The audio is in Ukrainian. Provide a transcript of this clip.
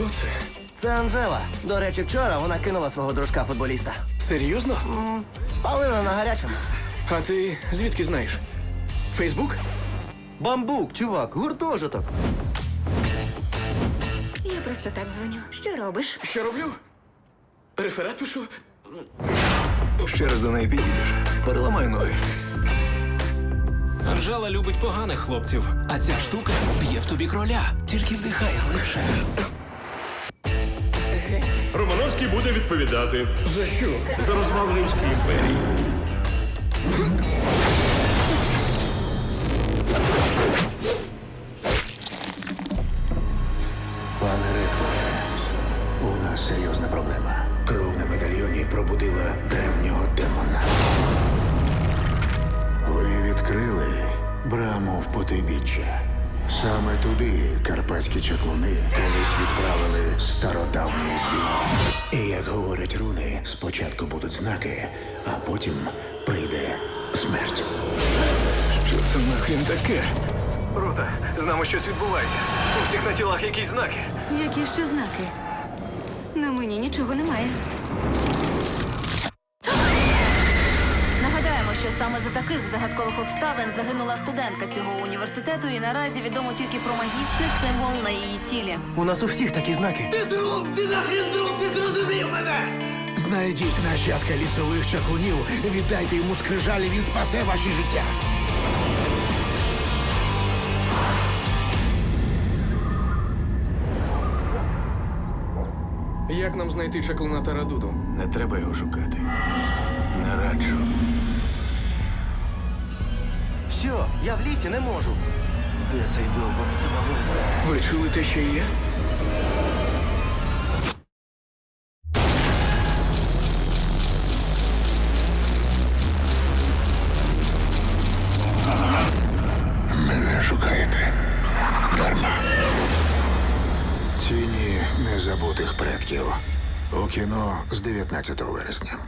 Хто це? Це Анжела. До речі, вчора вона кинула свого дружка футболіста. Серйозно? Спалила на гарячому. А ти звідки знаєш? Фейсбук? Бамбук, чувак, гуртожиток. Я просто так дзвоню. Що робиш? Що роблю? Реферат пишу. Ще раз до неї підійдеш. Переламай ноги. Анжела любить поганих хлопців, а ця штука б'є в тобі кроля. Тільки вдихай глибше. Романовський буде відповідати За що? за розвал Римської імперії. Пане ректоре, у нас серйозна проблема. Кров на медальйоні пробудила древнього демона. Ви відкрили браму в потойбіччя. Саме туди карпатські чаклуни колись відправили стародавнє зло. І як говорять руни, спочатку будуть знаки, а потім прийде смерть. Що це нахрін таке? Рута, з нами щось відбувається. У всіх на тілах якісь знаки. Які ще знаки? На мені нічого немає. Що саме за таких загадкових обставин загинула студентка цього університету, і наразі відомо тільки про магічний символ на її тілі. У нас у всіх такі знаки. Знайдіть нащадка лісових чаклунів, віддайте йому скрижалі, він спасе ваші життя. Як нам знайти чаклуна Тарадуду? Не треба його шукати. Не раджу. Що? Я в лісі не можу. Де цей довбаний туалет? Ви чули те, що є? Мене шукаєте. Дарма. Тіні незабутих предків. У кіно з 19 вересня.